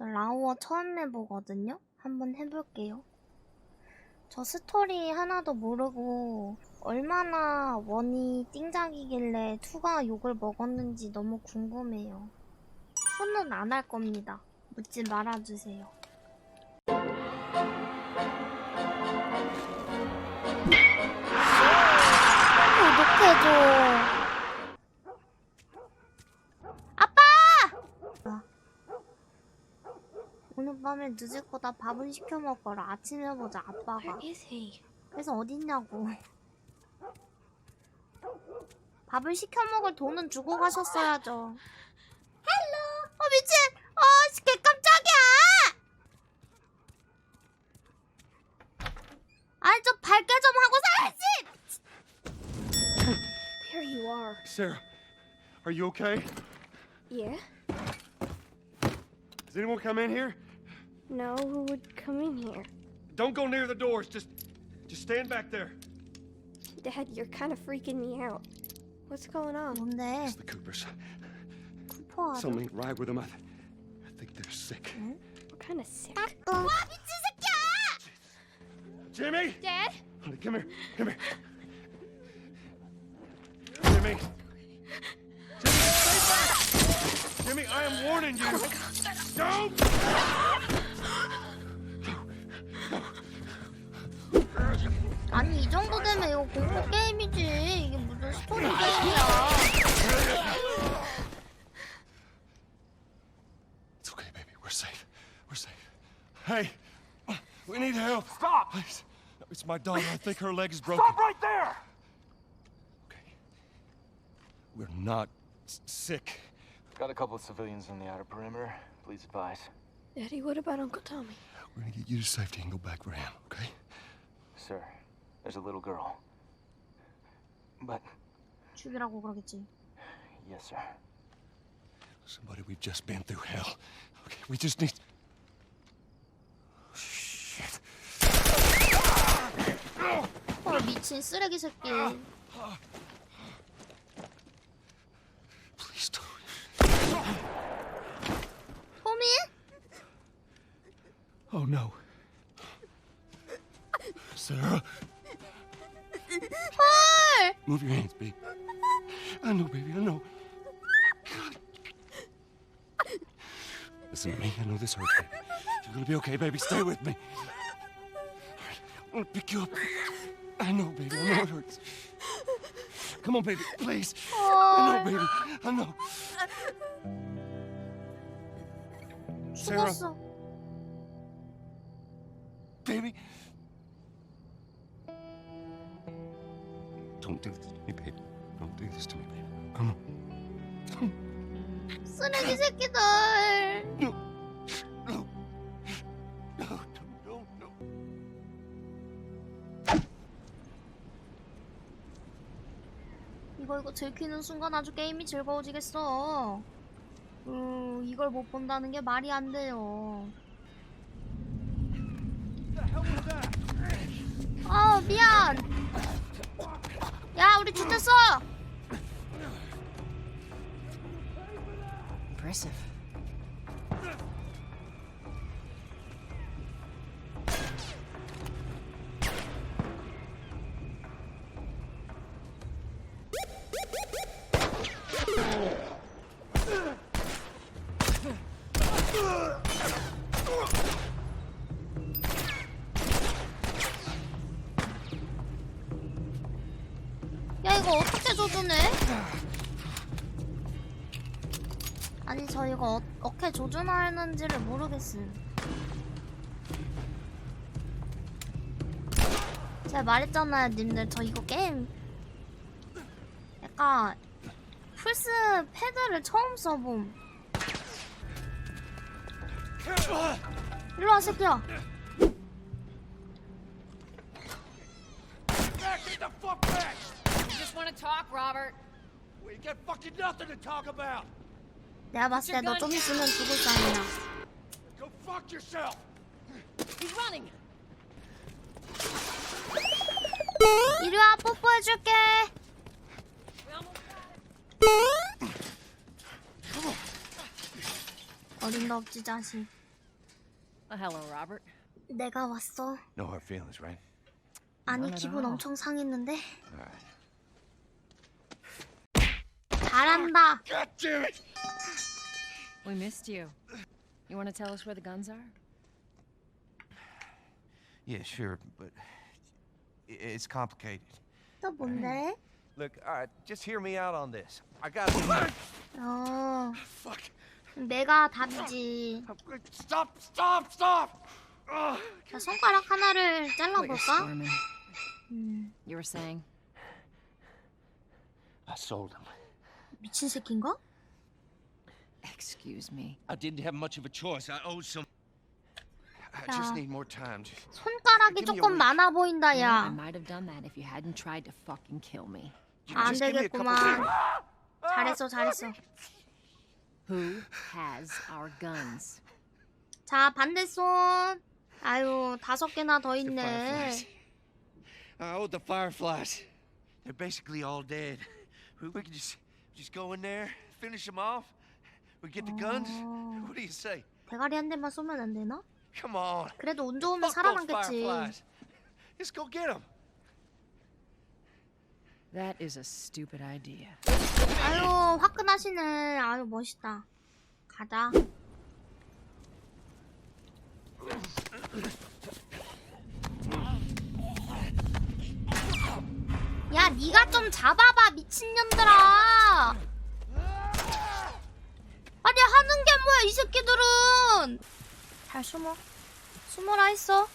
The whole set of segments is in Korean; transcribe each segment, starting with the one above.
저 라오어 처음 해보거든요? 한번 해볼게요. 저 스토리 하나도 모르고 얼마나 원이 띵작이길래 투가 욕을 먹었는지 너무 궁금해요. 투는 안 할 겁니다. 묻지 말아주세요. 오늘 밤에 늦을 거다 밥은 시켜 먹거라. 아침에 보자, 아빠가. 그래서 어딨냐고. 밥을 시켜 먹을 돈은 주고 가셨어야죠. 헬로. 어 미친. 어, 씨, 개 깜짝이야. 아니 좀 밝게 좀 하고 살지. There you are. Sarah, are you okay? Yeah? Does anyone come in here? No, who would come in here? Don't go near the doors. Just, just stand back there. Dad, you're kind of freaking me out. What's going on? 뭔데? It's the Coopers. 쿠퍼 아들. Something ain't right with them. I, I think they're sick. What kind of sick? 와 미친 새끼야! Jimmy, Dad? honey, come here, come here. Jimmy, Jimmy, stay back. Jimmy, I am warning you. Don't. 아니 이 정도 되면 이거 공포 게임이지. 이게 무슨 스토리 게임이야. It's okay, baby. We're safe. We're safe. Hey, we need help. Stop! Please. It's my daughter. I think her leg is broken. Stop right there! Okay. We're not s- sick. Got a couple of civilians on the outer perimeter. Please advise. Daddy, what about Uncle Tommy? We're gonna get you to safety and go back for him, okay? Sir, there's a little girl. But, 죽이라고 그러겠지. yes, sir. Somebody, we've just been through hell. Okay, we just need. Shit. 헐 미친 쓰레기 새끼. Please don't. 토미? Oh no. Sarah, Move your hands, baby. I know, baby. I know. God. Listen to me. I know this hurts, baby. You're gonna be okay, baby. Stay with me. I'm gonna pick you up. I know, baby. I know it hurts. Come on, baby. Please. I know, baby. I know. Sarah. Baby. Don't do this to me, baby. Don't do this to me, baby. Come on. 쓰레기 새끼들. No. No. No, no, no, no. 이거 이거 들키는 순간 아주 게임이 즐거워지겠어. 음, 이걸 못 본다는 게 말이 안 돼요. 아 미안. 야 우리 죽겠어. Impressive. 이거 어떻게 조준해? 아니 저 이거 어, 어떻게 조준하는지를 모르겠음. 제가 말했잖아요, 님들 저 이거 게임 약간 플스 패드를 처음 써봄. 일로 와 새끼야. Back, get the fuck back! To talk, Robert? We got fucking nothing to talk about! 내가 봤을 때 너 좀 있으면 죽을 쌍이야. Go fuck yourself! He's running. 이리 와 뽀뽀해 줄게. Got it. 어림도 없지 자식. Oh, hello, Robert. 내가 왔어. No hard feelings, right? 아니 기분 all. 엄청 상했는데. Alright. 잘한다. God damn it! We missed you. You want to tell us where the guns are? Yeah, sure, but i- it's complicated. 또 뭔데? Look, all right, just hear me out on this. I got 어, Fuck! 내가 답이지. Stop! Stop! Stop! Ugh. 자, 손가락 하나를 Quit your 잘라볼까? squirming. 음, You were saying? I sold him. 미친 새끼인가? Excuse me. I didn't have much of a choice. I owed some. I 야. just need more time. Just- 손가락이 Give me a 조금 week. 많아 보인다, I 야. might have done that if you hadn't tried to fucking kill me. 안 just give me a couple 되겠구만. days. 잘했어, 잘했어. Who has our guns? 자, 반대손. 아유, 다섯 개나 더 The 있네. fireflies. I owed the fireflies. They're basically all dead. We, we could just just go in there, finish them off. We get the guns. 어, What do you say? 대가리 한 대만 쏘면 안 되나? Come on. 그래도 운 좋으면 Fuck those 살아남겠지. fireflies. Let's go get them. That is a stupid idea. 아유, 화끈하시네. 아유, 멋있다. 가자. 네가 좀 잡아봐, 미친년들아. 아니, 하는 게 뭐야, 이 새끼들은. 잘 숨어. 숨어라 했어.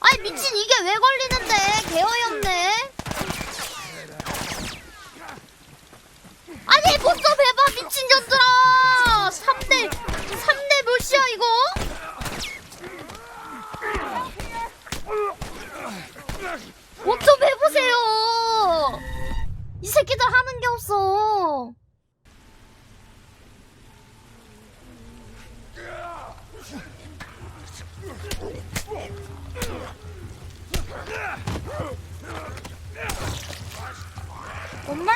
아니, 미친, 이게 왜 걸리는데? 개어이없네. 아니, 못좀 해봐, 미친년들아! 3대, 3대 몇이야, 이거? 못 좀 해보세요! 이 새끼들 하는 게 없어! 엄마?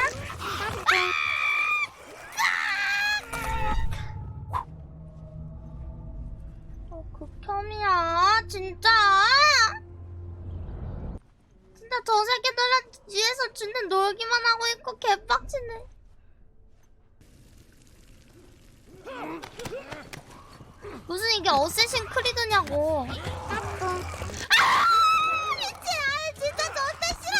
어, 극혐이야, 진짜. 진짜 저 새끼들은 뒤에서 주는 놀기만 하고 있고 개빡치네. 무슨 이게 어쌔신 크리드냐고. 아, 미친, 아, 진짜 절대 싫어.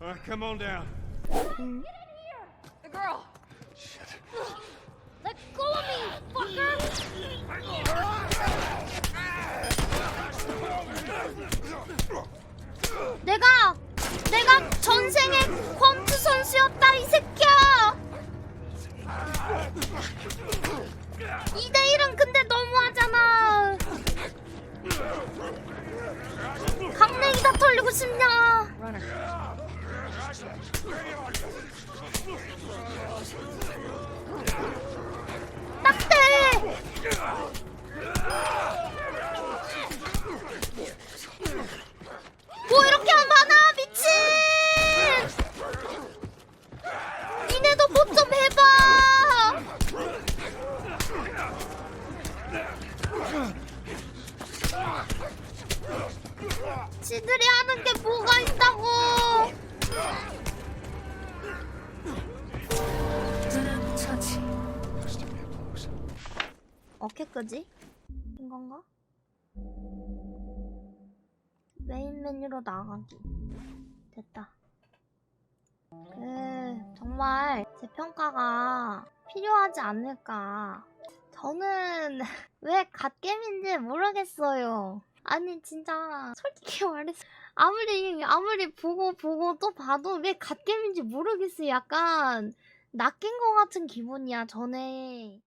All right, come on down. 내가 내가 전생의 권투 선수였다 이 새끼야. 2대 1은 근데 너무하잖아. 강냉이 다 털리고 싶냐? 딱대. 뭐 이렇게 많아 미친. 니네도 뭐 좀 해봐. 지들이 하는 게 뭐가 있다고. 어깨 끄지? 이건가? 메인 메뉴로 나가기. 됐다. 그, 정말 제 평가가 필요하지 않을까. 저는 왜 갓겜인지 모르겠어요. 아니, 진짜, 솔직히 말해서. 아무리, 아무리 보고 보고 또 봐도 왜 갓겜인지 모르겠어요. 약간, 낚인 것 같은 기분이야, 전에.